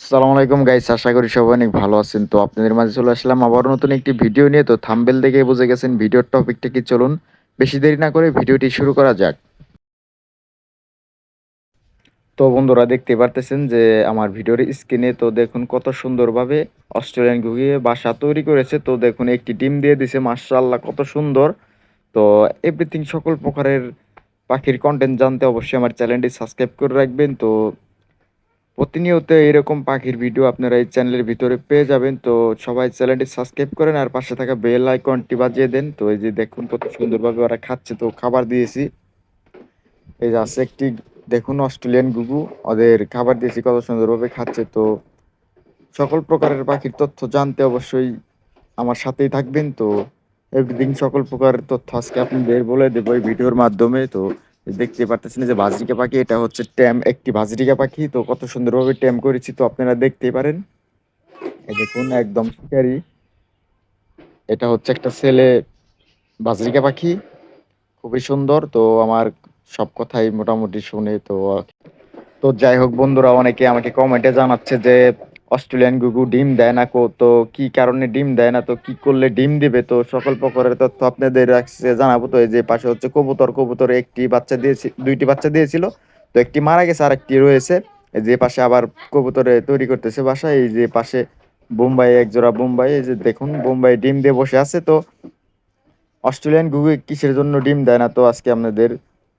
আসসালামু আলাইকুম গাইস, আশা করি সবাই অনেক ভালো আছেন। তো আপনাদের মাঝে চলে আসলাম আবার নতুন একটি ভিডিও নিয়ে। তো থাম্বেল দেখে বুঝে গেছেন ভিডিওর টপিকটা কি, চলুন বেশি দেরি না করে ভিডিওটি শুরু করা যাক। তো বন্ধুরা দেখতে পারতেছেন যে আমার ভিডিওর স্ক্রিনে তো দেখুন কত সুন্দরভাবে অস্ট্রেলিয়ান ঘুগিয়ে বাসা তৈরি করেছে। তো দেখুন একটি ডিম দিয়ে দিছে মার্শাল্লাহ কত সুন্দর। তো এভরিথিং সকল প্রকারের পাখির কন্টেন্ট জানতে অবশ্যই আমার চ্যানেলটি সাবস্ক্রাইব করে রাখবেন। তো প্রতিনিয়ত এরকম পাখির ভিডিও আপনারা এই চ্যানেলের ভিতরে পেয়ে যাবেন। তো সবাই চ্যানেলটি সাবস্ক্রাইব করেন আর পাশে থাকা বেল আইকনটি বাজিয়ে দেন। তো এই যে দেখুন, কত সুন্দরভাবে ওরা খাচ্ছে। তো খাবার দিয়েছি। এই যে আছে একটি, দেখুন, অস্ট্রেলিয়ান গুগু। ওদের খাবার দিয়েছি, কত সুন্দরভাবে খাচ্ছে। তো সকল প্রকারের পাখির তথ্য জানতে অবশ্যই আমার সাথেই থাকবেন। তো এভরিথিং সকল প্রকারের তথ্য আজকে আপনাদের বলে দেবো এই ভিডিওর মাধ্যমে। তো দেখতে পারতেছেন যে ভাজরিকা পাখি, এটা হচ্ছে ট্যাম, একটি ভাজরিকা পাখি। তো কত সুন্দরভাবে ট্যাম করেছি তো আপনারা দেখতেই পারেন। দেখুন, একদম শিকারি। এটা হচ্ছে একটা ছেলে ভাজরিকা পাখি, খুবই সুন্দর। তো আমার সব কথাই মোটামুটি শুনে তো তো যাই হোক বন্ধুরা, অনেকে আমাকে কমেন্টে জানাচ্ছে যে অস্ট্রেলিয়ান গুগু ডিম দেয় না কো, তো কি কারণে ডিম দেয় না? তো কি করলে ডিম দিবে? তো সকল প্রকারের তথ্য আপনাদের জানাব। তো এই যে পাশে হচ্ছে কবুতর কবুতর একটি বাচ্চা দিয়েছি, দুইটি বাচ্চা দিয়েছিল। তো একটি মারা গেছে আর একটি রয়েছে। এই যে পাশে আবার কবুতরে তৈরি করতেছে বাসা এই যে পাশে বোম্বাই এক জোড়া বোম্বাই। এই যে দেখুন, বোম্বাই ডিম দিয়ে বসে আছে। তো অস্ট্রেলিয়ান গুগু কিসের জন্য ডিম দেয় না? তো আজকে আপনাদের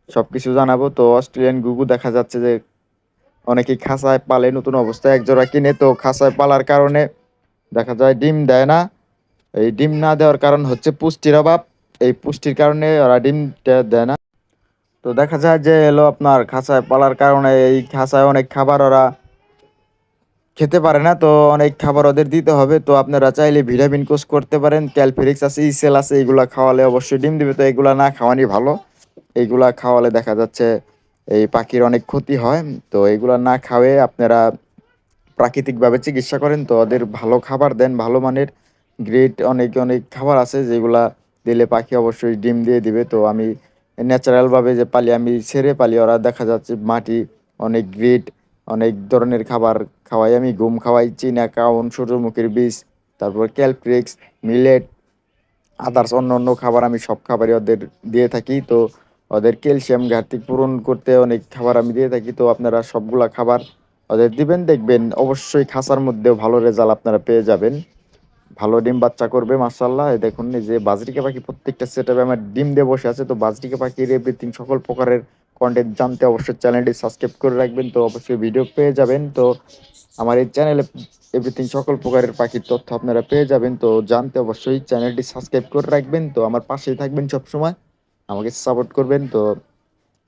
সব কিছু জানাব। তো অস্ট্রেলিয়ান গুগু দেখা যাচ্ছে যে অনেকেই খাঁচায় পালে, নতুন অবস্থায় এক জোড়া কিনে, তো খাঁচায় পালার কারণে দেখা যায় ডিম দেয় না। এই ডিম না দেওয়ার কারণ হচ্ছে পুষ্টির অভাব। এই পুষ্টির কারণে ওরা ডিমটা দেয় না। তো দেখা যায় যে এলো আপনার খাঁচায় পালার কারণে, এই খাঁচায় অনেক খাবার ওরা খেতে পারে না, তো অনেক খাবার ওদের দিতে হবে। তো আপনারা চাইলে ভিটামিন কোর্স করতে পারেন, ক্যালফেরিক্স আছে, ইসেল আছে এইগুলা খাওয়ালে অবশ্যই ডিম দিবে। তো এগুলা না খাওয়ানি ভালো। এইগুলা খাওয়ালে দেখা যাচ্ছে এই পাখির অনেক ক্ষতি হয়, তো এগুলা না খাওয়ে আপনারা প্রাকৃতিকভাবে চিকিৎসা করেন। তো ওদের ভালো খাবার দেন, ভালো মানের গ্রেড অনেক অনেক খাবার আছে যেগুলা দিলে পাখি অবশ্যই ডিম দিয়ে দিবে। তো আমি ন্যাচারালভাবে যে পালি আমি ছেড়ে পালি, ওরা দেখা যাচ্ছে মাটি অনেক গ্রেড, অনেক ধরনের খাবার খাওয়াই। আমি ঘুম খাওয়াই, চীনা কাউন, সূর্যমুখীর বীজ, তারপর ক্যালপ্রিক্স মিলেট, আদার্স অন্য অন্য খাবার আমি সব খাবারই ওদের দিয়ে থাকি। তো ওদের ক্যালসিয়াম ঘাটতি পূরণ করতে অনেক খাবার আমি দিয়ে থাকি, তো আপনারা সবগুলা খাবার ওদের দিবেন, দেখবেন অবশ্যই খাঁচার মধ্যেও ভালো রেজাল্ট আপনারা পেয়ে যাবেন। ভালো ডিম বাচ্চা করবে মার্শাল্লাহ দেখুন যে বাজরিকা পাখি, প্রত্যেকটা সেট আমার ডিম দিয়ে বসে আছে, তো বাজরিকা পাখির এভরিথিং সকল প্রকারের কন্টেন্ট জানতে অবশ্যই চ্যানেলটি সাবস্ক্রাইব করে রাখবেন, তো অবশ্যই ভিডিও পেয়ে যাবেন। তো আমার এই চ্যানেলে এভরিথিং সকল প্রকারের পাখির তথ্য আপনারা পেয়ে যাবেন, তো জানতে অবশ্যই চ্যানেলটি সাবস্ক্রাইব করে রাখবেন, তো আমার পাশেই থাকবেন সবসময়। আমাকে সাপোর্ট করবেন, তো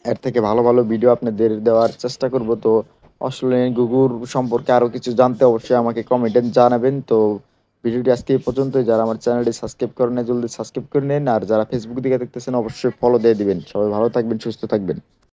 এর থেকে ভালো ভালো ভিডিও আপনাদের দেওয়ার চেষ্টা করব। তো অস্ট্রেলিয়ান গুগুর সম্পর্কে আরও কিছু জানতে অবশ্যই আমাকে কমেন্টে জানাবেন। তো ভিডিওটি আজকে এই পর্যন্ত যারা আমার চ্যানেলটি সাবস্ক্রাইব করেন জলদি সাবস্ক্রাইব করে নেন। আর যারা ফেসবুক দিকে দেখতেছেন, অবশ্যই ফলো দিয়ে দিবেন। সবাই ভালো থাকবেন, সুস্থ থাকবেন।